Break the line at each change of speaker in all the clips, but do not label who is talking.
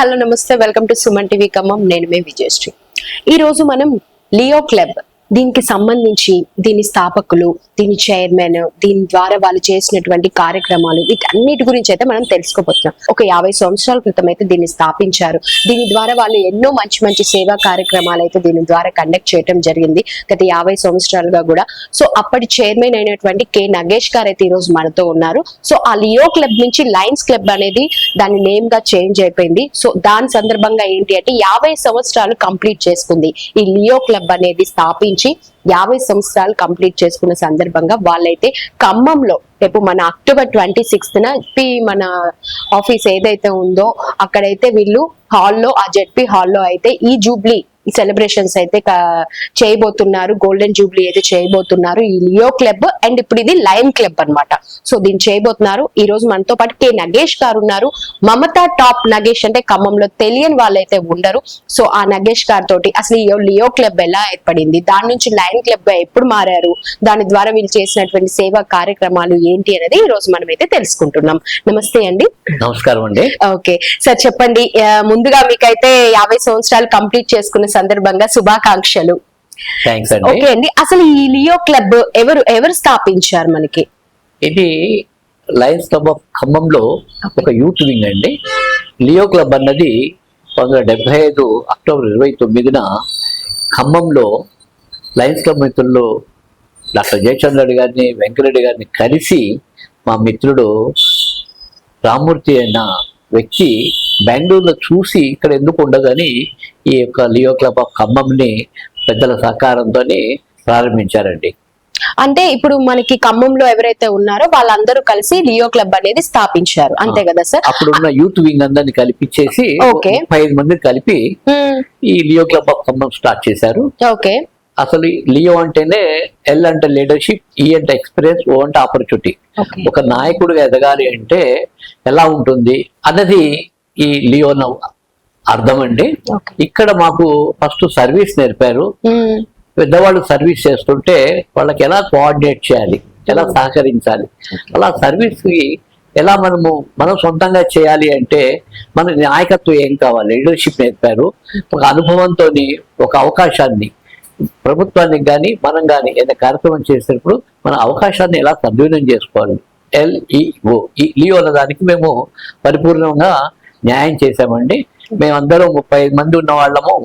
Hello నమస్తే. Welcome to Suman TV Khammam. నేను మే విజయశ్రీ. ఈ రోజు మనం లియో క్లబ్ దీనికి సంబంధించి దీని స్థాపకులు దీని చైర్మన్ దీని ద్వారా వాళ్ళు చేసినటువంటి కార్యక్రమాలు వీటన్నిటి గురించి అయితే మనం తెలుసుకోబోతున్నాం. ఒక యాభై సంవత్సరాల క్రితం అయితే దీన్ని స్థాపించారు. దీని ద్వారా వాళ్ళు ఎన్నో మంచి మంచి సేవా కార్యక్రమాలు అయితే దీని ద్వారా కండక్ట్ చేయడం జరిగింది గత యాభై సంవత్సరాలుగా కూడా. సో అప్పటి చైర్మన్ అయినటువంటి కె నగేష్ గారు అయితే ఈరోజు రోజు మనతో ఉన్నారు. సో ఆ లియో క్లబ్ నుంచి లయన్స్ క్లబ్ అనేది దాని నేమ్గా చేంజ్ అయిపోయింది. సో దాని సందర్భంగా ఏంటి అంటే యాభై సంవత్సరాలు కంప్లీట్ చేసుకుంది ఈ లియో క్లబ్ అనేది స్థాపించి యాభై సంవత్సరాలు కంప్లీట్ చేసుకున్న సందర్భంగా వాళ్ళైతే ఖమ్మంలో రేపు మన అక్టోబర్ ట్వంటీ సిక్స్త్ పి మన ఆఫీస్ ఏదైతే ఉందో అక్కడైతే వీళ్ళు హాల్లో ఆ జెడ్పీ హాల్లో అయితే ఈ జూబ్లీ సెలబ్రేషన్స్ అయితే చేయబోతున్నారు. గోల్డెన్ జూబ్లీ అయితే చేయబోతున్నారు. ఈ లియో క్లబ్ అండ్ ఇప్పుడు ఇది లయన్ క్లబ్ అన్నమాట. సో దీన్ని చేయబోతున్నారు. ఈ రోజు మనతో పాటు కె నగేష్ గారు ఉన్నారు. మమతా టాప్ నగేష్ అంటే ఖమ్మంలో తెలియని వాళ్ళైతే ఉండరు. సో ఆ నగేష్ గారి తోటి అసలు ఈ లియో క్లబ్ ఎలా ఏర్పడింది? దాని నుంచి లయన్ క్లబ్గా ఎప్పుడు మారారు? దాని ద్వారా వీళ్ళు చేసినటువంటి సేవా కార్యక్రమాలు ఏంటి అనేది ఈ రోజు మనం అయితే తెలుసుకుంటున్నాం. నమస్తే అండి.
నమస్కారం అండి.
ఓకే. సార్ చెప్పండి. ముందుగా మీకైతే యాభై సంవత్సరాలు కంప్లీట్ చేసుకున్న సందర్భంగా శుభాకాంక్షలు. ఓకే అండి. అసలు ఈ లియో క్లబ్ ఎవరు ఎవరు స్థాపించారు మనకి?
ఇది లయన్స్ క్లబ్ ఆఫ్ ఖమ్మంలో ఒక యూత్ వింగ్ అండి. లియో క్లబ్ అన్నది పంతొమ్మిది ఐదు అక్టోబర్ ఇరవై తొమ్మిదిన ఖమ్మంలో లయన్స్ క్లబ్ మిత్రులు డాక్టర్ జయచంద్ర రెడ్డి గారిని వెంకరెడ్డి గారిని కలిసి మా మిత్రుడు రామూర్తి అన్న వ్యక్తి బెంగళూరులో చూసి ఇక్కడ ఎందుకు ఉండదని ఈ యొక్క లియో క్లబ్ ఆఫ్ ఖమ్మంని పెద్దల సహకారంతో ప్రారంభించారండి.
అంటే ఇప్పుడు మనకి ఖమ్మంలో ఎవరైతే ఉన్నారో వాళ్ళందరూ కలిసి లియో క్లబ్ అనేది స్థాపించారు. అంతే కదా సార్?
అప్పుడున్న యూత్ వింగ్ అందరిని కలిపిచ్చేసి
Okay.
ముప్పై ఐదు మందిని కలిపి. ఈ Leo club of Khammam start చేశారు.
ఓకే.
అసలు లియో అంటేనే ఎల్ అంటే లీడర్షిప్ ఈ అంటే ఎక్స్పీరియన్స్ ఓ అంటే ఆపర్చునిటీ. ఒక నాయకుడిగా ఎదగాలి అంటే ఎలా ఉంటుంది అన్నది ఈ లియో అర్థం అండి. ఇక్కడ మాకు ఫస్ట్ సర్వీస్ నేర్పారు. పెద్దవాళ్ళు సర్వీస్ చేస్తుంటే వాళ్ళకి ఎలా కోఆర్డినేట్ చేయాలి ఎలా సహకరించాలి అలా సర్వీస్కి ఎలా మనము మనం సొంతంగా చేయాలి అంటే మన నాయకత్వం ఏం కావాలి లీడర్షిప్ నేర్పారు. ఒక అనుభవంతో ఒక అవకాశాన్ని ప్రభుత్వానికి కానీ మనం కానీ ఏదైనా కార్యక్రమం చేసేటప్పుడు మన అవకాశాన్ని ఎలా సద్వినియోగం చేసుకోవాలి. ఎల్ఈఓ ఈ లియో అన్న దానికి మేము పరిపూర్ణంగా న్యాయం చేశామండి. మేమందరం ముప్పై ఐదు మంది ఉన్న వాళ్ళము.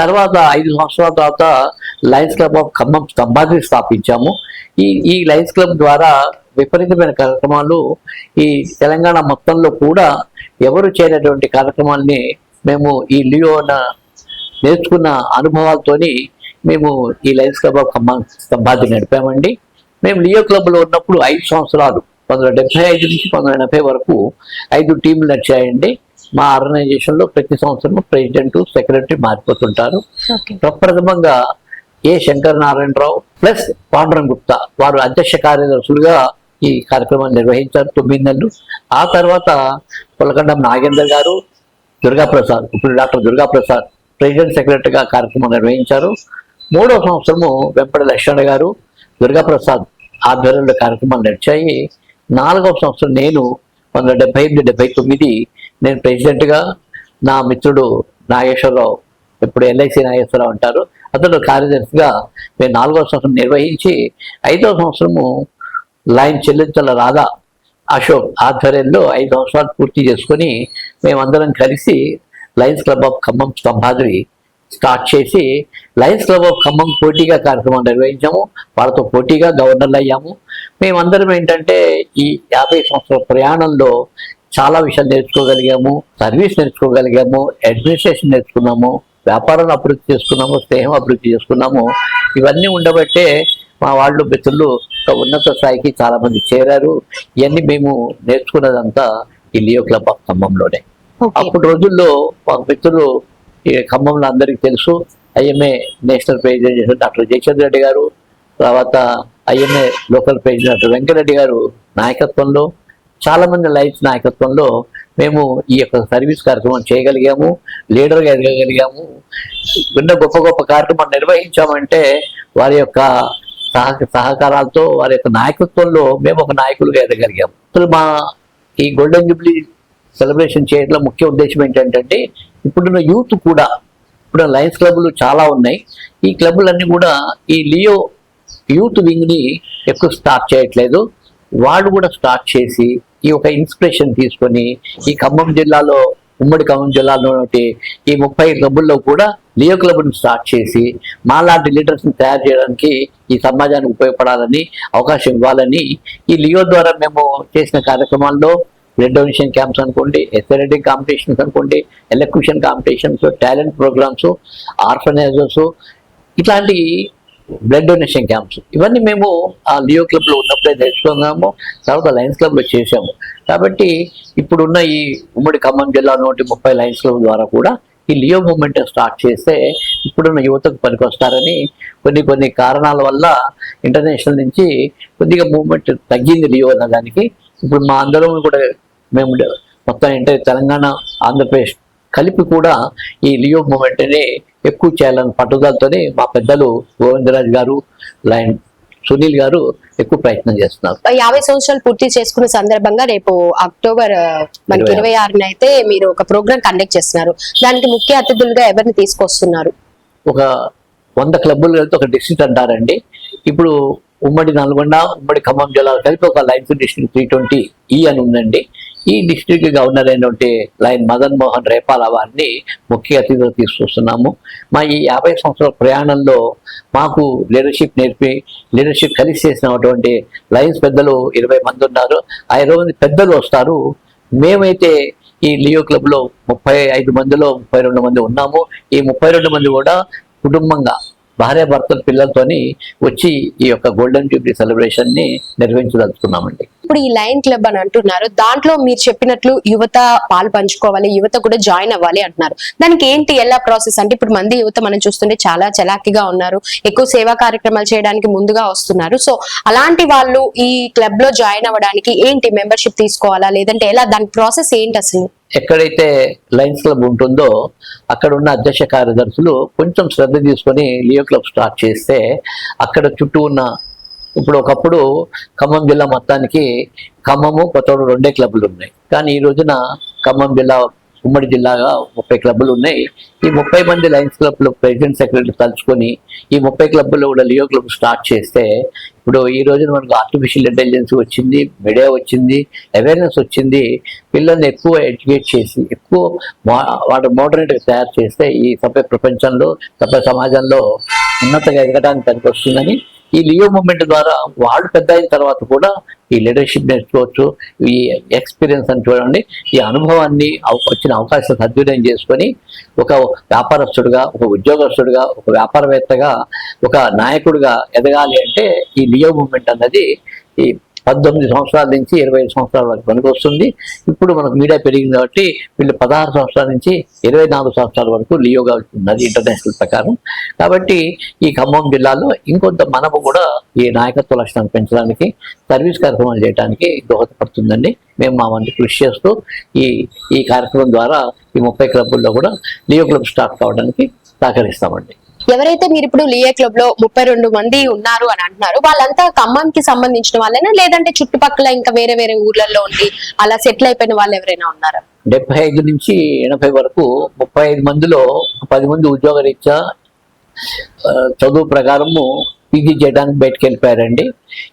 తర్వాత ఐదు సంవత్సరాల తర్వాత లయన్స్ క్లబ్ ఆఫ్ ఖమ్మం స్తంభాన్ని స్థాపించాము. ఈ ఈ లయన్స్ క్లబ్ ద్వారా విపరీతమైన కార్యక్రమాలు ఈ తెలంగాణ మొత్తంలో కూడా ఎవరు చేయనటువంటి కార్యక్రమాల్ని మేము ఈ లియో నేర్చుకున్న అనుభవాలతోని మేము ఈ లయన్స్ క్లబ్ ఆఫ్ ఖమ్మం స్తంభాన్ని నడిపామండి. మేము లియో క్లబ్లో ఉన్నప్పుడు ఐదు సంవత్సరాలు పంతొమ్మిది డెబ్బై ఐదు నుంచి పంతొమ్మిది ఎనభై వరకు ఐదు టీంలు నడిచాయండి. మా ఆర్గనైజేషన్లో ప్రతి సంవత్సరం ప్రెసిడెంట్ సెక్రటరీ మారిపోతుంటారు. ప్రప్రథమంగా ఏ శంకర్ నారాయణరావు ప్లస్ పాండురంగ్ గుప్తా వారు అధ్యక్ష కార్యదర్శులుగా ఈ కార్యక్రమాన్ని నిర్వహించారు తొమ్మిది నెలలు. ఆ తర్వాత పులకండం నాగేందర్ గారు దుర్గాప్రసాద్ ఇప్పుడు డాక్టర్ దుర్గాప్రసాద్ ప్రెసిడెంట్ సెక్రటరీగా కార్యక్రమం నిర్వహించారు. మూడో సంవత్సరము వెంపటి లక్ష్మణ గారు దుర్గాప్రసాద్ ఆధ్వర్యంలో కార్యక్రమాలు నడిచాయి. నాలుగవ సంవత్సరం నేను వందల డెబ్బై ఎనిమిది డెబ్బై తొమ్మిది నేను ప్రెసిడెంట్గా నా మిత్రుడు నాగేశ్వరరావు ఇప్పుడు ఎల్ఐసి నాగేశ్వరరావు అంటారు. అతడు కార్యదర్శిగా మేము నాలుగో సంవత్సరం నిర్వహించి ఐదవ సంవత్సరము లైన్ చెల్లించల రాధా అశోక్ ఆధ్వర్యంలో ఐదు సంవత్సరాలు పూర్తి చేసుకొని మేమందరం కలిసి lions club of Khammam Stambhadri start చేసి లయన్స్ క్లబ్ ఆఫ్ ఖమ్మం పోటీగా కార్యక్రమం నిర్వహించాము. వాళ్ళతో పోటీగా గవర్నర్లు అయ్యాము. మేమందరం ఏంటంటే ఈ యాభై సంవత్సరాల ప్రయాణంలో చాలా విషయాలు నేర్చుకోగలిగాము సర్వీస్ నేర్చుకోగలిగాము అడ్మినిస్ట్రేషన్ నేర్చుకున్నాము వ్యాపారాన్ని అభివృద్ధి చేసుకున్నాము స్నేహం అభివృద్ధి చేసుకున్నాము. ఇవన్నీ ఉండబట్టే మా వాళ్ళు మిత్రులు ఒక ఉన్నత స్థాయికి చాలా మంది చేరారు. ఇవన్నీ మేము నేర్చుకున్నదంతా ఈ లియో క్లబ్ ఆఫ్ ఖమ్మంలోనే. అప్పుడు రోజుల్లో మా మిత్రులు ఈ ఖమ్మంలో అందరికీ తెలుసు. ఐఎంఏ నేషనల్ ప్రెసిడెంట్ చేసిన డాక్టర్ జయచంద్ర రెడ్డి గారు. తర్వాత IMA local president doctor Venkareddy గారు నాయకత్వంలో చాలా మంది లైఫ్ నాయకత్వంలో మేము ఈ యొక్క సర్వీస్ కార్యక్రమం చేయగలిగాము లీడర్గా ఎదగగలిగాము. విన్న గొప్ప గొప్ప కార్యక్రమం నిర్వహించామంటే వారి యొక్క సహకారాలతో వారి యొక్క నాయకత్వంలో మేము ఒక నాయకులుగా ఎదగలిగాము. అసలు మా ఈ గోల్డెన్ జూబ్లీ సెలబ్రేషన్ చేయడంలో ముఖ్య ఉద్దేశం ఏంటంటే ఇప్పుడున్న యూత్ కూడా ఇప్పుడు లయన్స్ క్లబ్లు చాలా ఉన్నాయి. ఈ క్లబ్లన్నీ కూడా ఈ లియో యూత్ వింగ్ని ఎక్కువ స్టార్ట్ చేయట్లేదు. వాళ్ళు కూడా స్టార్ట్ చేసి ఈ ఒక ఇన్స్పిరేషన్ తీసుకొని ఈ ఖమ్మం జిల్లాలో ఉమ్మడి ఖమ్మం జిల్లాలో ఈ ముప్పై క్లబ్బుల్లో కూడా లియో క్లబ్ను స్టార్ట్ చేసి మాలాంటి లీడర్స్ని తయారు చేయడానికి ఈ సమాజానికి ఉపయోగపడాలని అవకాశం ఇవ్వాలని ఈ లియో ద్వారా మేము చేసిన కార్యక్రమాల్లో బ్లడ్ డొనేషన్ క్యాంప్స్ అనుకోండి ఎస్ఎల్డి కాంపిటీషన్స్ అనుకోండి ఎలక్యూషన్ కాంపిటీషన్స్ టాలెంట్ ప్రోగ్రామ్స్ ఆర్ఫనైజర్స్ ఇట్లాంటి బ్లడ్ డొనేషన్ క్యాంప్స్ ఇవన్నీ మేము ఆ లియో క్లబ్లో ఉన్నప్పుడే తెలుసుకున్నాము తర్వాత లయన్స్ క్లబ్లో చేసాము కాబట్టి ఇప్పుడున్న ఈ ఉమ్మడి ఖమ్మం జిల్లా నోటి ముప్పై లయన్స్ క్లబ్ ద్వారా కూడా ఈ లియో మూమెంట్ స్టార్ట్ చేస్తే ఇప్పుడున్న యువతకు పనికొస్తారని కొన్ని కొన్ని కారణాల వల్ల ఇంటర్నేషనల్ నుంచి కొద్దిగా మూమెంట్ తగ్గింది లియో అన్న దానికి. ఇప్పుడు మా ఆందోళన కూడా మేము మొత్తం ఏంటంటే తెలంగాణ ఆంధ్రప్రదేశ్ కలిపి కూడా ఈ లియో మూమెంట్ని ఎక్కువ చేయాలని పట్టుదలతోనే మా పెద్దలు గోవిందరాజ్ గారు లైన్ సునీల్ గారు ఎక్కువ ప్రయత్నం చేస్తున్నారు.
యాభై సంవత్సరాలు పూర్తి చేసుకున్న సందర్భంగా రేపు అక్టోబర్ మనకి
ఇరవై
ఆరున అయితే మీరు ఒక ప్రోగ్రామ్ కండక్ట్ చేస్తున్నారు. దానికి ముఖ్య అతిథులుగా ఎవరిని తీసుకొస్తున్నారు?
ఒక వంద క్లబ్బులు కలిపి ఒక డిస్ట్రిక్ట్ అంటారండి. ఇప్పుడు ఉమ్మడి నల్గొండ ఉమ్మడి ఖమ్మం జిల్లాలో కలిపి ఒక లైన్స్ డిస్ట్రిక్ట్ త్రీ ట్వంటీ ఈ అని ఉందండి. ఈ డిస్ట్రిక్ట్ గవర్నర్ అయినటువంటి లైన్ మదన్ మోహన్ రేపాల వారిని ముఖ్య అతిథిగా తీసుకొస్తున్నాము. మా ఈ యాభై సంవత్సరాల ప్రయాణంలో మాకు లీడర్షిప్ నేర్పి లీడర్షిప్ కలిసి చేసినటువంటి లైన్స్ పెద్దలు ఇరవై మంది ఉన్నారు. ఆ ఇరవై మంది పెద్దలు వస్తారు. మేమైతే ఈ లియో క్లబ్లో ముప్పై ఐదు మందిలో ముప్పై రెండు మంది ఉన్నాము. ఈ ముప్పై రెండు మంది కూడా కుటుంబంగా భార్య భర్తల పిల్లలతోని వచ్చి ఈ యొక్క గోల్డెన్ జూబ్లీ సెలబ్రేషన్ని నిర్వహించదలుచుకున్నామండి.
ఇప్పుడు ఈ లయన్ క్లబ్ అని అంటున్నారు. దాంట్లో మీరు చెప్పినట్లు యువత పాలు పంచుకోవాలి యువత కూడా జాయిన్ అవ్వాలి అంటున్నారు. దానికి ఏంటి ఎలా ప్రాసెస్ అంటే ఇప్పుడు మంది యువత మనం చూస్తుంటే చాలా చలాకీగా ఉన్నారు. ఎక్కువ సేవా కార్యక్రమాలు చేయడానికి ముందుగా వస్తున్నారు. సో అలాంటి వాళ్ళు ఈ క్లబ్లో జాయిన్ అవ్వడానికి ఏంటి మెంబర్షిప్ తీసుకోవాలా? లేదంటే ఎలా? దాని ప్రాసెస్ ఏంటి అసలు?
ఎక్కడైతే లయన్స్ క్లబ్ ఉంటుందో అక్కడ ఉన్న అధ్యక్ష కార్యదర్శులు కొంచెం శ్రద్ధ తీసుకొని లియో క్లబ్ స్టార్ట్ చేస్తే అక్కడ చుట్టూ ఉన్న ఇప్పుడు ఒకప్పుడు ఖమ్మం జిల్లా మొత్తానికి ఖమ్మము కొత్తగూడ రెండే క్లబ్లు ఉన్నాయి. కానీ ఈ రోజున ఖమ్మం జిల్లా ఉమ్మడి జిల్లాగా ముప్పై క్లబ్లు ఉన్నాయి. ఈ ముప్పై మంది లయన్స్ క్లబ్లో ప్రెసిడెంట్ సెక్రటరీ తలుచుకొని ఈ ముప్పై క్లబ్లో కూడా లియో క్లబ్ స్టార్ట్ చేస్తే ఇప్పుడు ఈ రోజున మనకు ఆర్టిఫిషియల్ ఇంటెలిజెన్స్ వచ్చింది మీడియా వచ్చింది అవేర్నెస్ వచ్చింది. పిల్లల్ని ఎక్కువ ఎడ్యుకేట్ చేసి ఎక్కువ వాటి మోడరేట్గా తయారు చేస్తే ఈ సభ్య ప్రపంచంలో సభ్య సమాజంలో ఉన్నతగా ఎదగడానికి పనికొస్తుందని ఈ లియో మూమెంట్ ద్వారా వాళ్ళు పెద్ద అయిన తర్వాత కూడా ఈ లీడర్షిప్ నేర్చుకోవచ్చు ఈ ఎక్స్పీరియన్స్ అని చూడండి ఈ అనుభవాన్ని అవ- వచ్చిన అవకాశం సద్వినియోగం చేసుకొని ఒక వ్యాపారస్తుడిగా ఒక ఉద్యోగస్తుడిగా ఒక వ్యాపారవేత్తగా ఒక నాయకుడిగా ఎదగాలి అంటే ఈ లియో మూమెంట్ అన్నది ఈ పద్దెనిమిది సంవత్సరాల నుంచి ఇరవై ఐదు సంవత్సరాల వరకు పనికి వస్తుంది ఇప్పుడు మనకు మీడియా పెరిగింది కాబట్టి వీళ్ళు పదహారు సంవత్సరాల నుంచి ఇరవై నాలుగు సంవత్సరాల వరకు లియోగా ఉన్నది ఇంటర్నేషనల్ ప్రకారం. కాబట్టి ఈ ఖమ్మం జిల్లాలో ఇంకొంత మనము కూడా ఈ నాయకత్వ లక్షణాన్ని పెంచడానికి సర్వీస్ కార్యక్రమాలు చేయడానికి దోహదపడుతుందండి. మేము మా వంతు కృషి చేస్తూ ఈ ఈ కార్యక్రమం ద్వారా ఈ ముప్పై క్లబ్బుల్లో కూడా లియో క్లబ్ స్టార్ట్ కావడానికి సహకరిస్తామండి.
ఎవరైతే మీరు ఇప్పుడు లియే క్లబ్లో ముప్పై రెండు మంది ఉన్నారు అని అంటున్నారు వాళ్ళంతా ఖమ్మంకి సంబంధించిన వాళ్ళైనా? లేదంటే చుట్టుపక్కల ఇంకా వేరే వేరే ఊర్లలో ఉండి అలా సెటిల్ అయిపోయిన వాళ్ళు ఎవరైనా ఉన్నారా?
డెబ్బై ఐదు నుంచి ఎనభై వరకు ముప్పై ఐదు మందిలో పది మంది ఉద్యోగరీత్యా రీత్యా చదువు ప్రకారము పీజీ చేయడానికి బయటకు వెళ్ళిపోయారండి.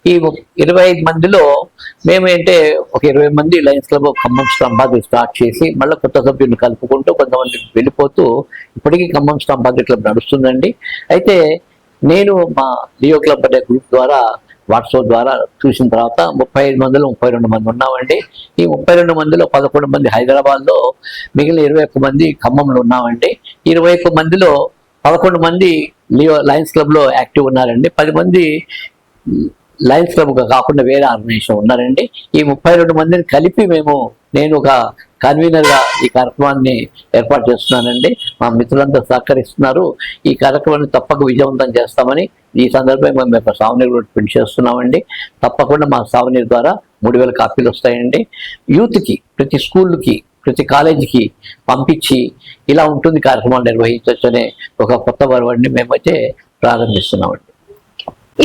ఈ ము- ఇరవై ఐదు మందిలో మేమేంటే ఒక ఇరవై మంది lions club Khammam Stambhadi start చేసి మళ్ళీ కొత్త సభ్యులను కలుపుకుంటూ కొంతమంది వెళ్ళిపోతూ ఇప్పటికీ ఖమ్మం స్తంభాది క్లబ్ నడుస్తుందండి. అయితే నేను మా లియో క్లబ్ అనే గ్రూప్ ద్వారా వాట్సాప్ ద్వారా చూసిన తర్వాత ముప్పై ఐదు మందిలో ముప్పై రెండు మంది ఉన్నామండి. ఈ ముప్పై రెండు మందిలో పదకొండు మంది హైదరాబాద్లో మిగిలిన ఇరవై ఒక్క మంది ఖమ్మంలో ఉన్నామండి. ఇరవై ఒక్క మందిలో పదకొండు మంది లియో లయన్స్ క్లబ్లో యాక్టివ్ ఉన్నారండి. పది మంది లయన్స్ క్లబ్ కాకుండా వేరే ఆర్గనైజేషన్ ఉన్నారండి. ఈ ముప్పై రెండు మందిని కలిపి మేము నేను ఒక కన్వీనర్గా ఈ కార్యక్రమాన్ని ఏర్పాటు చేస్తున్నానండి. మా మిత్రులంతా సహకరిస్తున్నారు. ఈ కార్యక్రమాన్ని తప్పక విజయవంతం చేస్తామని ఈ సందర్భంగా మేము ఒక సావనీర్ కూడా ప్రింట్ చేస్తున్నామండి. తప్పకుండా మా సావనీర్ ద్వారా మూడు వేల కాపీలు వస్తాయండి. యూత్కి ప్రతి స్కూల్కి ప్రతి కాలేజీకి పంపించి ఇలా ఉంటుంది కార్యక్రమాలు నిర్వహించవచ్చు అనే ఒక కొత్త వరవడిని మేమైతే ప్రారంభిస్తున్నామండి.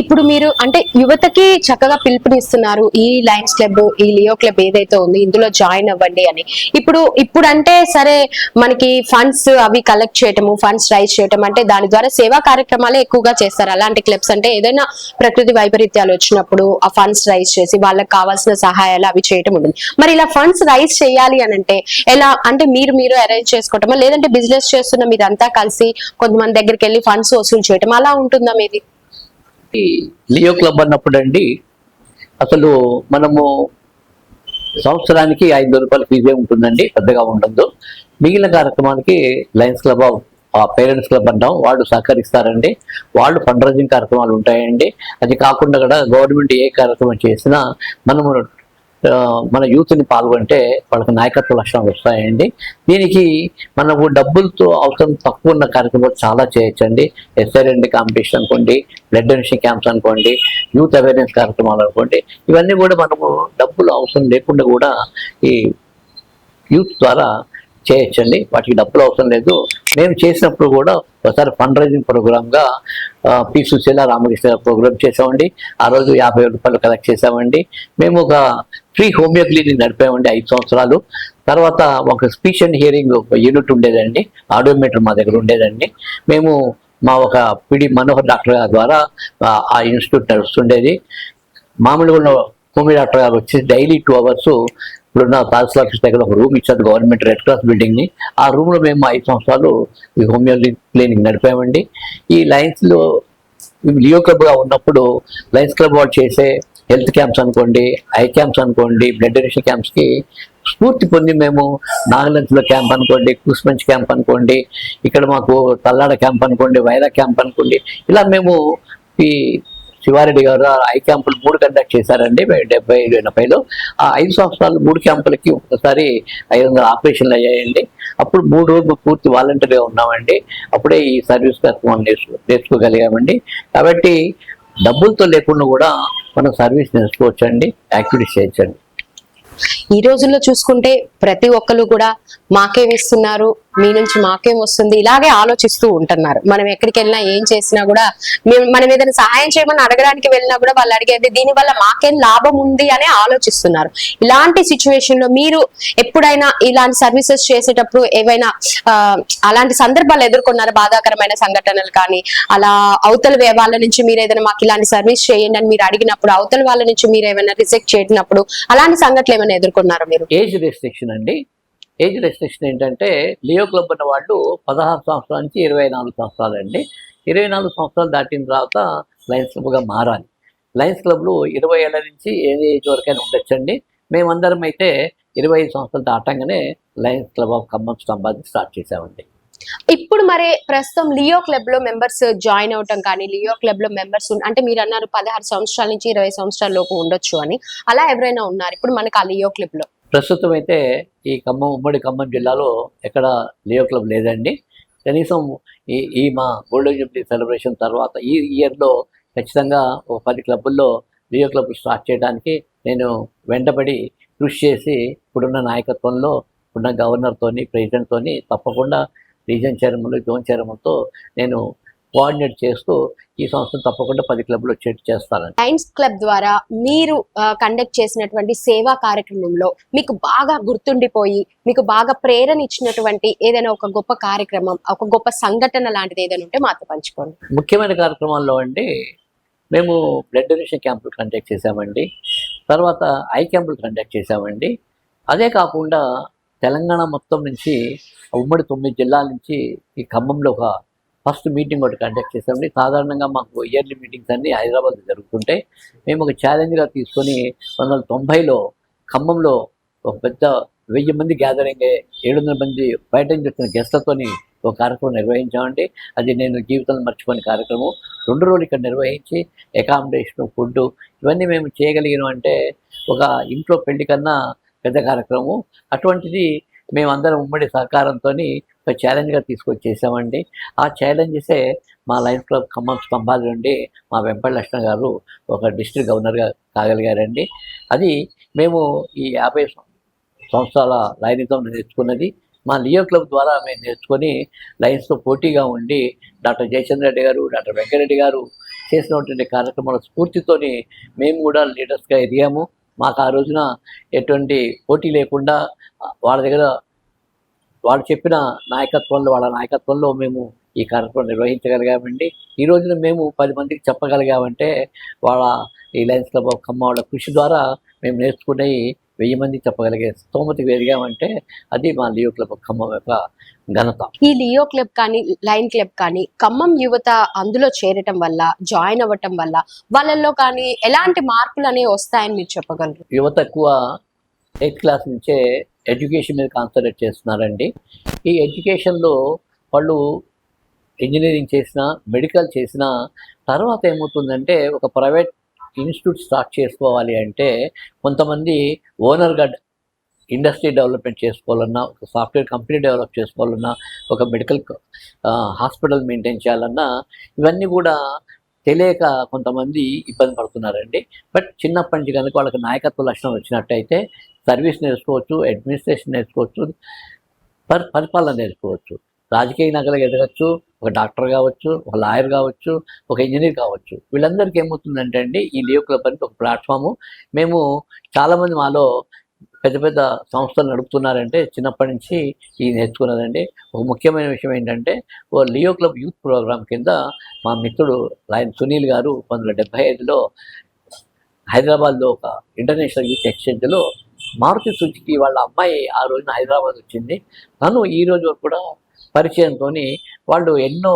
ఇప్పుడు మీరు అంటే యువతకి చక్కగా పిలుపునిస్తున్నారు ఈ లయన్స్ క్లబ్ ఈ లియో క్లబ్ ఏదైతే ఉంది ఇందులో జాయిన్ అవ్వండి అని. ఇప్పుడు ఇప్పుడు అంటే సరే మనకి ఫండ్స్ అవి కలెక్ట్ చేయటము ఫండ్స్ రైజ్ చేయటం అంటే దాని ద్వారా సేవా కార్యక్రమాలే ఎక్కువగా చేస్తారు. అలాంటి క్లబ్స్ అంటే ఏదైనా ప్రకృతి వైపరీత్యాలు వచ్చినప్పుడు ఆ ఫండ్స్ రైజ్ చేసి వాళ్ళకి కావాల్సిన సహాయాలు అవి చేయటం ఉంటుంది. మరి ఇలా ఫండ్స్ రైజ్ చేయాలి అని అంటే ఎలా? అంటే మీరు మీరు అరేంజ్ చేసుకోవటమా? లేదంటే బిజినెస్ చేస్తున్న మీరంతా కలిసి కొంతమంది దగ్గరికి వెళ్ళి ఫండ్స్ వసూలు చేయటం అలా ఉంటుందా మీది
లియో క్లబ్ అన్నప్పుడు అండి అసలు మనము సంవత్సరానికి ఐదు రూపాయల ఫీజే ఉంటుందండి పెద్దగా ఉండదు. మిగిలిన కార్యక్రమానికి లయన్స్ క్లబ్ పేరెంట్స్ క్లబ్ అంటాం వాళ్ళు సహకరిస్తారండి. వాళ్ళు ఫండ్ రైజింగ్ కార్యక్రమాలు ఉంటాయండి. అది కాకుండా కూడా గవర్నమెంట్ ఏ కార్యక్రమం చేసినా మనము మన యూత్ని పాల్గొంటే వాళ్ళకి నాయకత్వ లక్షణాలు వస్తాయండి. దీనికి మనకు డబ్బులతో అవసరం తక్కువ ఉన్న కార్యక్రమాలు చాలా చేయొచ్చండి. ఎస్ఆర్ఎండి కాంపిటీషన్ అనుకోండి బ్లడ్ డొనేషన్ క్యాంప్స్ అనుకోండి యూత్ అవేర్నెస్ కార్యక్రమాలు అనుకోండి ఇవన్నీ కూడా మనము డబ్బులు అవసరం లేకుండా కూడా ఈ యూత్ ద్వారా చేయొచ్చండి. వాటికి డబ్బులు అవసరం లేదు. మేము చేసినప్పుడు కూడా ఒకసారి ఫండ్ రైజింగ్ ప్రోగ్రామ్గా పి. సుశీల రామకృష్ణ ప్రోగ్రామ్ చేసామండి ఆ రోజు యాభై రూపాయలు కలెక్ట్ చేసామండి మేము ఒక ఫ్రీ హోమియో క్లినిక్ నడిపామండి ఐదు సంవత్సరాలు. తర్వాత ఒక స్పీచ్ అండ్ హియరింగ్ ఒక యూనిట్ ఉండేదండి. ఆడియోమీటర్ మా దగ్గర ఉండేదండి. మేము మా ఒక పిడి మనోహర్ డాక్టర్ గారి ద్వారా ఆ- ఇన్స్టిట్యూట్ నడుస్తుండేది. మామూలుగా హోమి డాక్టర్ గారు వచ్చి డైలీ టూ అవర్స్ ఇప్పుడు నా ఆఫీస్ దగ్గర ఒక రూమ్ ఇచ్చారు గవర్నమెంట్ రెడ్ క్రాస్ బిల్డింగ్ని. ఆ రూమ్లో మేము ఐదు సంవత్సరాలు ఈ హోమియో క్లినిక్ నడిపామండి. ఈ లైన్స్లో లియో క్లబ్గా ఉన్నప్పుడు లయన్స్ క్లబ్ వాళ్ళు చేసే హెల్త్ క్యాంప్స్ అనుకోండి ఐ క్యాంప్స్ అనుకోండి బ్లడ్ డొనేషన్ క్యాంప్స్కి స్ఫూర్తి పొంది మేము నాగలంచుల క్యాంప్ అనుకోండి కూస్మంచ్ క్యాంప్ అనుకోండి ఇక్కడ మాకు తల్లాడ క్యాంప్ అనుకోండి వైరా క్యాంప్ అనుకోండి. ఇలా మేము ఈ శివారెడ్డి గారు ఐ క్యాంపులు మూడు కండక్ట్ చేశారండి డెబ్బై ఐదు ఎనభైలో. ఆ ఐదు సంవత్సరాలు మూడు క్యాంపులకి ఒకసారి ఐదు వందల ఆపరేషన్లు అయ్యాయండి. అప్పుడు మూడు రోజులు పూర్తి వాలంటీర్గా ఉన్నామండి. అప్పుడే ఈ సర్వీస్ కార్యక్రమం నేర్చు నేర్చుకోగలిగామండి. కాబట్టి డబ్బులతో లేకుండా కూడా మనం సర్వీస్ నేర్చుకోవచ్చండి యాక్టివిటీస్ చేయొచ్చండి.
ఈ రోజుల్లో చూసుకుంటే ప్రతి ఒక్కరు కూడా మాకే వేస్తున్నారు. మీ నుంచి మాకేం వస్తుంది? ఇలాగే ఆలోచిస్తూ ఉంటున్నారు. మనం ఎక్కడికి వెళ్ళినా ఏం చేసినా కూడా మేము మనం ఏదైనా సహాయం చేయమని అడగడానికి వెళ్ళినా కూడా వాళ్ళు అడిగేది దీని వల్ల మాకేం లాభం ఉంది? అని ఆలోచిస్తున్నారు. ఇలాంటి సిచ్యువేషన్లో మీరు ఎప్పుడైనా ఇలాంటి సర్వీసెస్ చేసేటప్పుడు ఏవైనా అలాంటి సందర్భాలు ఎదుర్కొన్నారు? బాధాకరమైన సంఘటనలు కానీ అలా అవతల వాళ్ళ నుంచి మీరు ఏదైనా మాకు ఇలాంటి సర్వీస్ చేయండి అని మీరు అడిగినప్పుడు అవతల వాళ్ళ నుంచి మీరు ఏమైనా రిజెక్ట్ చేసినప్పుడు అలాంటి సంఘటనలు ఏమైనా ఎదుర్కొన్నారు మీరు?
ఏజ్ రిస్ట్రిక్షన్ అండి. ఏజ్ రెస్ట్రిక్షన్ ఏంటంటే లియో క్లబ్ అన్న వాళ్ళు పదహారు సంవత్సరాల నుంచి ఇరవై నాలుగు సంవత్సరాలు అండి. ఇరవై నాలుగు సంవత్సరాలు దాటిన తర్వాత లయన్స్ క్లబ్గా మారాలి. లయన్స్ క్లబ్లో ఇరవై ఏళ్ళ నుంచి ఏ ఏజ్ వరకైనా ఉండొచ్చండి. మేమందరం అయితే ఇరవై ఐదు సంవత్సరాలు దాటంగానే లయన్స్ క్లబ్ ఆఫ్ ఖమ్మం స్తంభాన్ని స్టార్ట్ చేసామండి
ఇప్పుడు మరి ప్రస్తుతం లియో క్లబ్లో మెంబర్స్ జాయిన్ అవటం కానీ లియో క్లబ్లో మెంబర్స్ అంటే మీరు అన్నారు పదహారు సంవత్సరాల నుంచి ఇరవై సంవత్సరాల లోపు ఉండొచ్చు అని. అలా ఎవరైనా ఉన్నారు? ఇప్పుడు మనకి ఆ లియో క్లబ్లో.
ప్రస్తుతం అయితే ఈ ఖమ్మం ఉమ్మడి ఖమ్మం జిల్లాలో ఎక్కడ లియో క్లబ్ లేదండి. కనీసం ఈ ఈ మా గోల్డెన్ జూబ్లీ సెలబ్రేషన్ తర్వాత ఈ ఇయర్లో ఖచ్చితంగా ఒక పది క్లబ్బుల్లో లియో క్లబ్ స్టార్ట్ చేయడానికి నేను వెంటబడి కృషి చేసి ఇప్పుడున్న నాయకత్వంలో ఇప్పుడున్న గవర్నర్తోని ప్రెసిడెంట్తోని తప్పకుండా రీజన్ చైర్మన్లు జోన్ చైర్మన్తో నేను కోఆర్డినేట్ చేస్తూ ఈ సంవత్సరం తప్పకుండా పది క్లబ్లు వచ్చేట్టు చేస్తానండి
లయన్స్ క్లబ్ ద్వారా మీరు కండక్ట్ చేసినటువంటి సేవా కార్యక్రమంలో మీకు బాగా గుర్తుండిపోయి మీకు బాగా ప్రేరణ ఇచ్చినటువంటి ఏదైనా ఒక గొప్ప కార్యక్రమం ఒక గొప్ప సంఘటన లాంటిది ఏదైనా ఉంటే మాతో పంచుకోండి.
ముఖ్యమైన కార్యక్రమాల్లో అండి మేము బ్లడ్ డొనేషన్ క్యాంపులు కండక్ట్ చేశామండి. తర్వాత ఐ క్యాంపులు కండక్ట్ చేశామండి. అదే కాకుండా తెలంగాణ మొత్తం నుంచి ఉమ్మడి తొమ్మిది జిల్లాల నుంచి ఈ ఖమ్మంలో ఒక ఫస్ట్ మీటింగ్ ఒకటి కండక్ట్ చేసామండి సాధారణంగా మాకు ఇయర్లీ మీటింగ్స్ అన్నీ హైదరాబాద్ జరుగుతుంటాయి మేము ఒక ఛాలెంజ్గా తీసుకొని వందల వందల తొంభైలో ఖమ్మంలో ఒక పెద్ద వెయ్యి మంది గ్యాదరింగ్ ఏడు వందల మంది బయట నుంచి వచ్చిన గెస్ట్లతోని ఒక కార్యక్రమం నిర్వహించామండి. అది నేను జీవితంలో మర్చిపోయిన కార్యక్రమం. రెండు రోజులు ఇక్కడ నిర్వహించి అకామిడేషన్ ఫుడ్ ఇవన్నీ మేము చేయగలిగినాం అంటే ఒక ఇంట్లో పెళ్ళి కన్నా పెద్ద కార్యక్రమం. అటువంటిది మేమందరం ఉమ్మడి సహకారంతో ఒక ఛాలెంజ్గా తీసుకొచ్చేసామండి. ఆ ఛాలెంజెసే మా లయన్స్ క్లబ్ ఖమ్మం స్తంభాల నుండి మా వెంపటి లక్ష్మణ గారు ఒక డిస్ట్రిక్ట్ గవర్నర్గా కాగలిగారండి. అది మేము ఈ యాభై సంవత్సరాల లయనిజం నేర్చుకున్నది. మా లియో క్లబ్ ద్వారా మేము నేర్చుకొని లైన్స్తో పోటీగా ఉండి డాక్టర్ జయచంద్ర రెడ్డి గారు డాక్టర్ వెంకరెడ్డి గారు చేసినటువంటి కార్యక్రమాల స్ఫూర్తితోని మేము కూడా లీడర్స్గా ఎదిగాము. మాకు ఆ రోజున ఎటువంటి పోటీ లేకుండా వాళ్ళ దగ్గర వాళ్ళు చెప్పిన నాయకత్వంలో వాళ్ళ నాయకత్వంలో మేము ఈ కార్యక్రమం నిర్వహించగలిగామండి. ఈ రోజున మేము పది మందికి చెప్పగలిగామంటే వాళ్ళ ఈ లయన్స్ క్లబ్ ఆఫ్ ఖమ్మం వాళ్ళ కృషి ద్వారా మేము నేర్చుకునే వెయ్యి మంది చెప్పగలిగే స్తోమతికి ఎదిగామంటే అది మా లియో క్లబ్ ఆఫ్ ఖమ్మం యొక్క ఘనత.
ఈ లియో క్లబ్ కానీ లైన్ క్లబ్ కానీ ఖమ్మం యువత అందులో చేరటం వల్ల జాయిన్ అవ్వటం వల్ల వాళ్ళల్లో కానీ ఎలాంటి మార్పులు అనేవి వస్తాయని మీరు చెప్పగలరు?
యువత ఎక్కువ ఎయిత్ క్లాస్ నుంచే ఎడ్యుకేషన్ మీద కాన్సన్ట్రేట్ చేస్తున్నారండి. ఈ ఎడ్యుకేషన్లో వాళ్ళు ఇంజనీరింగ్ చేసిన మెడికల్ చేసిన తర్వాత ఏమవుతుందంటే ఒక ప్రైవేట్ ఇన్స్టిట్యూట్ స్టార్ట్ చేసుకోవాలి అంటే కొంతమంది ఓనర్గా ఇండస్ట్రీ డెవలప్మెంట్ చేసుకోవాలన్నా ఒక సాఫ్ట్వేర్ కంపెనీ డెవలప్ చేసుకోవాలన్నా ఒక మెడికల్ హాస్పిటల్ మెయింటైన్ చేయాలన్నా ఇవన్నీ కూడా తెలియక కొంతమంది ఇబ్బంది పడుతున్నారండి. బట్ చిన్నప్పటి నుంచి కనుక వాళ్ళకి నాయకత్వ లక్షణం వచ్చినట్టయితే సర్వీస్ నేర్చుకోవచ్చు అడ్మినిస్ట్రేషన్ నేర్చుకోవచ్చు పరి పరిపాలన నేర్చుకోవచ్చు. రాజకీయ నగలకు ఎదగచ్చు ఒక డాక్టర్ కావచ్చు ఒక లాయర్ కావచ్చు ఒక ఇంజనీర్ కావచ్చు. వీళ్ళందరికీ ఏమవుతుందంటే అండి ఈ లియో క్లబ్ అనేది ఒక ప్లాట్ఫాము. మేము చాలామంది మాలో పెద్ద పెద్ద సంస్థలు నడుపుతున్నారంటే చిన్నప్పటి నుంచి ఇది నేర్చుకున్నదండి ఒక ముఖ్యమైన విషయం ఏంటంటే ఓ లియో క్లబ్ యూత్ ప్రోగ్రాం కింద మా మిత్రుడు ఆయన సునీల్ గారు పంతొమ్మిది వందల డెబ్బై ఐదులో హైదరాబాద్లో ఒక ఇంటర్నేషనల్ యూత్ ఎక్స్చేంజ్లో మారుతి సుజుకి వాళ్ళ అమ్మాయి ఆ రోజున హైదరాబాద్ వచ్చింది. తను ఈ రోజు వరకు కూడా పరిచయంతో వాళ్ళు ఎన్నో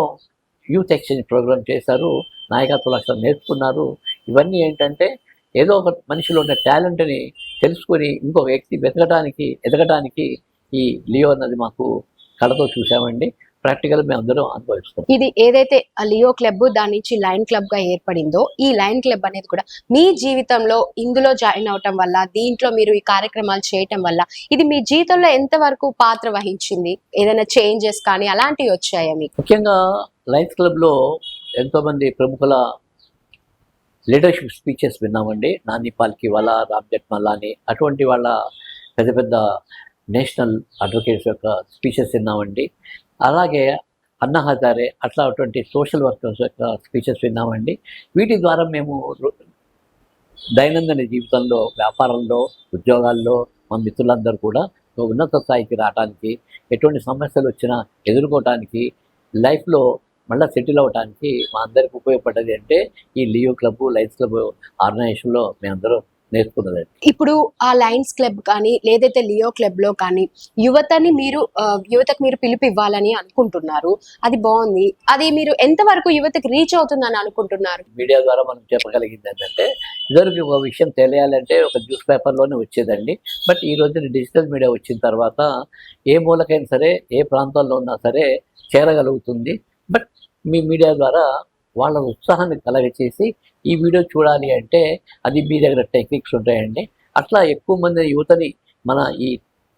యూత్ ఎక్స్చేంజ్ ప్రోగ్రామ్ చేశారు నాయకత్వ లక్షణం నేర్చుకున్నారు. ఇవన్నీ ఏంటంటే ఏదో ఒక మనిషిలో ఉన్న టాలెంట్ని తెలుసుకొని ఇంకొక వ్యక్తి వెతకడానికి ఎదగడానికి ఈ లియో అన్నది మాకు కళతో చూసామండి ప్రాక్టికల్ మేము అందరం అనుభవిస్తాం
ఇది ఏదైతే ఆ లియో క్లబ్ దాని నుంచి లైన్ క్లబ్గా ఏర్పడిందో ఈ లైన్ క్లబ్ అనేది కూడా మీ జీవితంలో ఇందులో జాయిన్ అవటం వల్ల దీంట్లో మీరు ఈ కార్యక్రమాలు చేయటం వల్ల ఇది మీ జీవితంలో ఎంత వరకు పాత్ర వహించింది? ఏదైనా చేంజెస్ కానీ అలాంటివి వచ్చాయా మీకు?
ముఖ్యంగా లయన్స్ క్లబ్లో ఎంతోమంది ప్రముఖుల లీడర్షిప్ స్పీచెస్ విన్నామండి. నాని పాల్కి వాళ్ళ రామ్ జెట్మల్లాని అటువంటి వాళ్ళ పెద్ద పెద్ద నేషనల్ అడ్వకేట్స్ యొక్క స్పీచెస్ విన్నామండి. అలాగే అన్నా హజారే అట్లా అటువంటి సోషల్ వర్కర్స్ యొక్క స్పీచెస్ విన్నామండి. వీటి ద్వారా మేము దైనందిన జీవితంలో వ్యాపారంలో ఉద్యోగాల్లో మా మిత్రులందరూ కూడా ఉన్నత స్థాయికి రావడానికి ఎటువంటి సమస్యలు వచ్చినా ఎదుర్కోవటానికి లైఫ్లో మళ్ళీ సెటిల్ అవ్వడానికి మా అందరికి ఉపయోగపడ్డది అంటే ఈ లియో క్లబ్ లైన్స్ క్లబ్ ఆర్గనైజేషన్లో మేమందరం నేర్చుకున్నదండి
ఇప్పుడు ఆ లైన్స్ క్లబ్ కానీ లేదైతే లియో క్లబ్లో కానీ యువతని మీరు యువతకు మీరు పిలుపు ఇవ్వాలని అనుకుంటున్నారు. అది బాగుంది. అది మీరు ఎంత వరకు యువతకి రీచ్ అవుతుందని అనుకుంటున్నారు?
మీడియా ద్వారా మనం చెప్పగలిగింది ఏంటంటే ఇదివరకు ఒక విషయం తెలియాలంటే ఒక న్యూస్ పేపర్లోనే వచ్చేదండి. బట్ ఈ రోజున డిజిటల్ మీడియా వచ్చిన తర్వాత ఏ మూలకైనా సరే ఏ ప్రాంతాల్లో ఉన్నా సరే చేరగలుగుతుంది. బట్ మీ మీడియా ద్వారా వాళ్ళ ఉత్సాహాన్ని కలగచేసి ఈ వీడియో చూడాలి అంటే అది మీ దగ్గర టెక్నిక్స్ ఉంటాయండి. అట్లా ఎక్కువ మంది యువతని మన ఈ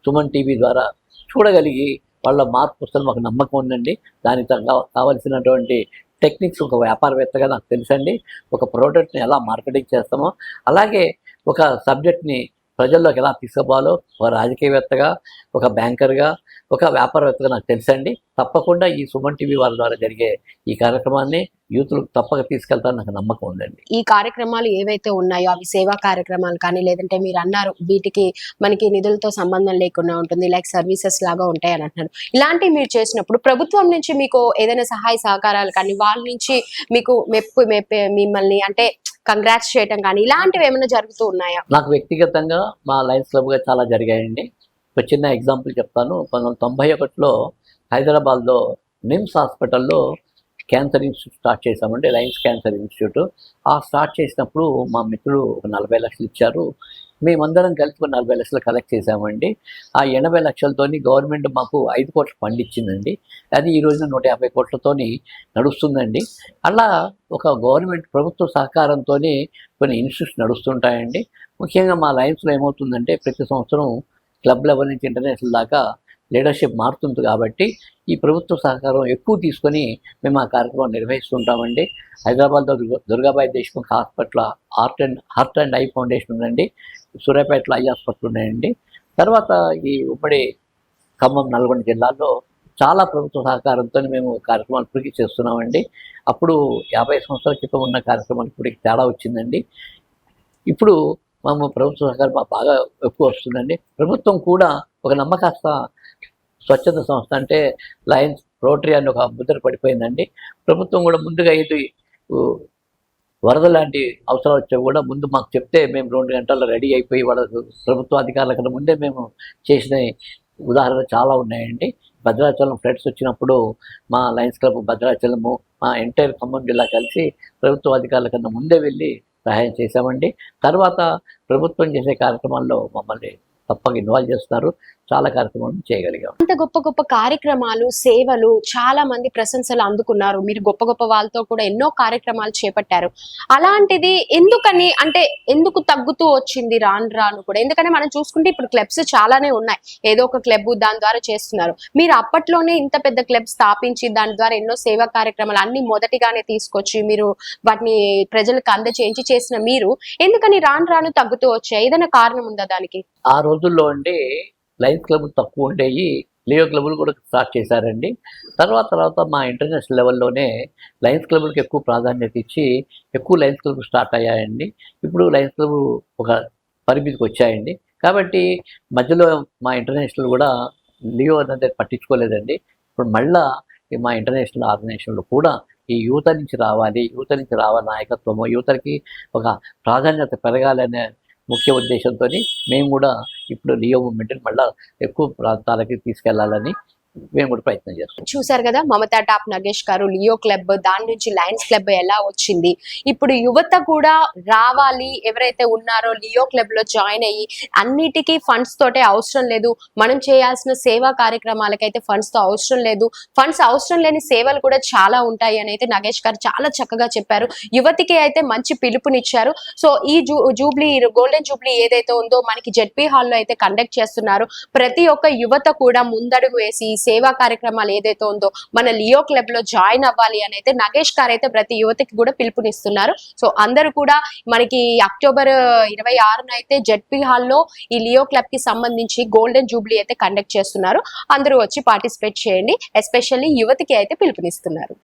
సుమన్ టీవీ ద్వారా చూడగలిగి వాళ్ళ మార్పు వస్తుంది మాకు నమ్మకం ఉందండి. దానికి కావలసినటువంటి టెక్నిక్స్ ఒక వ్యాపారవేత్తగా నాకు తెలుసండి. ఒక ప్రోడక్ట్ని ఎలా మార్కెటింగ్ చేస్తామో అలాగే ఒక సబ్జెక్ట్ని ప్రజల్లోకి ఎలా తీసుకుపోవాలో ఒక రాజకీయవేత్తగా ఒక బ్యాంకర్గా ఒక వ్యాపారవేత్తగా నాకు తెలుసండి. తప్పకుండా ఈ సుమన్ టీవీ వారి ద్వారా జరిగే ఈ కార్యక్రమాన్ని యూత్లకు తప్పక తీసుకెళ్తారని నాకు నమ్మకం ఉందండి.
ఈ కార్యక్రమాలు ఏవైతే ఉన్నాయో అవి సేవా కార్యక్రమాలు కానీ లేదంటే మీరు అన్నారు వీటికి మనకి నిధులతో సంబంధం లేకుండా ఉంటుంది లైక్ సర్వీసెస్ లాగా ఉంటాయి అని అంటున్నారు. ఇలాంటివి మీరు చేసినప్పుడు ప్రభుత్వం నుంచి మీకు ఏదైనా సహాయ సహకారాలు కానీ వాళ్ళ నుంచి మీకు మెప్పు మెప్పే మిమ్మల్ని అంటే కంగ్రాట్స్ చేయటం కానీ ఇలాంటివి ఏమైనా జరుగుతూ ఉన్నాయా?
నాకు వ్యక్తిగతంగా మా లయన్స్ క్లబ్గా చాలా జరిగాయండి. ఒక చిన్న ఎగ్జాంపుల్ చెప్తాను. పంతొమ్మిది తొంభై ఒకటిలో హైదరాబాద్లో నిమ్స్ హాస్పిటల్లో క్యాన్సర్ ఇన్స్టిట్యూట్ స్టార్ట్ చేశామండి లయన్స్ క్యాన్సర్ ఇన్స్టిట్యూట్. ఆ స్టార్ట్ చేసినప్పుడు మా మిత్రుడు ఒక నలభై లక్షలు ఇచ్చారు. మేమందరం కలిసి ఒక నలభై లక్షలు కలెక్ట్ చేశామండి. ఆ ఎనభై లక్షలతోని గవర్నమెంట్ మాకు ఐదు కోట్ల ఫండ్ ఇచ్చిందండి. అది ఈ రోజున నూట యాభై కోట్లతోని నడుస్తుందండి. అలా ఒక గవర్నమెంట్ ప్రభుత్వ సహకారంతో కొన్ని ఇన్స్టిట్యూట్స్ నడుస్తుంటాయండి. ముఖ్యంగా మా లయన్స్లో ఏమవుతుందంటే ప్రతి సంవత్సరం క్లబ్ లెవెల్ నుంచి ఇంటర్నేషనల్ దాకా లీడర్షిప్ మారుతుంది కాబట్టి ఈ ప్రభుత్వ సహకారం ఎక్కువ తీసుకొని మేము ఆ కార్యక్రమం నిర్వహిస్తుంటామండి. హైదరాబాద్లో Durgabai Deshmukh hospital heart and heart and eye foundation ఉందండి. సూర్యాపేటలో ఐ హాస్పిటల్ ఉన్నాయండి. తర్వాత ఈ ఉమ్మడి ఖమ్మం నల్గొండ జిల్లాల్లో చాలా ప్రభుత్వ సహకారంతో మేము కార్యక్రమాలు ఇప్పటికీ చేస్తున్నామండి. అప్పుడు యాభై సంవత్సరాల క్రితం ఉన్న కార్యక్రమాలు ఇప్పటికి తేడా వచ్చిందండి. ఇప్పుడు మాము ప్రభుత్వ సహకారం మాకు బాగా ఎక్కువ వస్తుందండి. ప్రభుత్వం కూడా ఒక నమ్మకాస్త స్వచ్ఛత సంస్థ అంటే లయన్స్ రోటరీ అని ఒక ముద్ర పడిపోయిందండి. ప్రభుత్వం కూడా ముందుగా ఇది వరద లాంటి అవసరాలు వచ్చా కూడా ముందు మాకు చెప్తే మేము రెండు గంటల్లో రెడీ అయిపోయి వాళ్ళ ప్రభుత్వ అధికారుల కన్నా ముందే మేము చేసిన ఉదాహరణలు చాలా ఉన్నాయండి. భద్రాచలం ఫ్లడ్స్ వచ్చినప్పుడు మా లయన్స్ క్లబ్ భద్రాచలము మా ఎంటైర్ ఖమ్మం జిల్లా కలిసి ప్రభుత్వ అధికారుల కన్నా ముందే వెళ్ళి సహాయం చేశామండి. తర్వాత ప్రభుత్వం చేసే కార్యక్రమాల్లో మమ్మల్ని తప్పక ఇన్వాల్వ్ చేస్తారు. చాలా కార్యక్రమాలు చేయగలిగాం.
అంత గొప్ప గొప్ప కార్యక్రమాలు సేవలు చాలా మంది ప్రశంసలు అందుకున్నారు. మీరు గొప్ప గొప్ప వాళ్ళతో కూడా ఎన్నో కార్యక్రమాలు చేపట్టారు. అలాంటిది ఎందుకని అంటే ఎందుకు తగ్గుతూ వచ్చింది రాను రాను కూడా? ఎందుకంటే మనం చూసుకుంటే ఇప్పుడు క్లబ్స్ చాలానే ఉన్నాయి. ఏదో ఒక క్లబ్ దాని ద్వారా చేస్తున్నారు. మీరు అప్పట్లోనే ఇంత పెద్ద క్లబ్ స్థాపించి దాని ద్వారా ఎన్నో సేవా కార్యక్రమాలు అన్ని మొదటిగానే తీసుకొచ్చి మీరు వాటిని ప్రజలకు అందజేయించి చేసిన మీరు ఎందుకని రాను రాను తగ్గుతూ వచ్చాయి? ఏదైనా కారణం ఉందా దానికి?
ఆ రోజుల్లో అంటే లయన్స్ క్లబ్ తక్కువ ఉండేవి లియో క్లబ్లు కూడా స్టార్ట్ చేశారండి. తర్వాత తర్వాత మా ఇంటర్నేషనల్ లెవెల్లోనే లయన్స్ క్లబ్లకు ఎక్కువ ప్రాధాన్యత ఇచ్చి ఎక్కువ లయన్స్ క్లబ్ స్టార్ట్ అయ్యాయండి. ఇప్పుడు లయన్స్ క్లబ్ ఒక పరిమితికి వచ్చాయండి. కాబట్టి మధ్యలో మా ఇంటర్నేషనల్ కూడా లియో అనేది పట్టించుకోలేదండి. ఇప్పుడు మళ్ళా మా ఇంటర్నేషనల్ ఆర్గనైజేషన్లో కూడా ఈ యువత నుంచి రావాలి యువత నుంచి రావాలి నాయకత్వము యువతకి ఒక ప్రాధాన్యత పెరగాలనే ముఖ్య ఉద్దేశంతో మేము కూడా ఇప్పుడు లియో మూమెంట్ని మళ్ళీ ఎక్కువ ప్రాంతాలకి తీసుకెళ్ళాలని మేము కూడా ప్రయత్నం చేస్తాం.
చూసారు కదా మమతా టాప్ నగేష్ గారు లియో క్లబ్ దాని నుంచి లయన్స్ క్లబ్ ఎలా వచ్చింది? ఇప్పుడు యువత కూడా రావాలి. ఎవరైతే ఉన్నారో లియో క్లబ్లో జాయిన్ అయ్యి అన్నిటికీ ఫండ్స్ తోటే అవసరం లేదు. మనం చేయాల్సిన సేవా కార్యక్రమాలకైతే ఫండ్స్తో అవసరం లేదు. ఫండ్స్ అవసరం లేని సేవలు కూడా చాలా ఉంటాయి అని అయితే నగేష్ గారు చాలా చక్కగా చెప్పారు. యువతికి అయితే మంచి పిలుపునిచ్చారు. సో ఈ జూ జూబ్లీ గోల్డెన్ జూబ్లీ ఏదైతే ఉందో మనకి జెడ్పీ హాల్లో అయితే కండక్ట్ చేస్తున్నారు. ప్రతి ఒక్క యువత కూడా ముందడుగు వేసి సేవా కార్యక్రమాలు ఏదైతే ఉందో మన లియో క్లబ్లో జాయిన్ అవ్వాలి అని అయితే నగేష్ గారు అయితే ప్రతి యువతకి కూడా పిలుపునిస్తున్నారు. సో అందరూ కూడా మనకి అక్టోబర్ ఇరవై ఆరున అయితే జడ్పీ హాల్లో ఈ లియో క్లబ్కి సంబంధించి గోల్డెన్ జూబ్లీ అయితే కండక్ట్ చేస్తున్నారు. అందరూ వచ్చి పార్టిసిపేట్ చేయండి. ఎస్పెషల్లీ యువతికి అయితే పిలుపునిస్తున్నారు.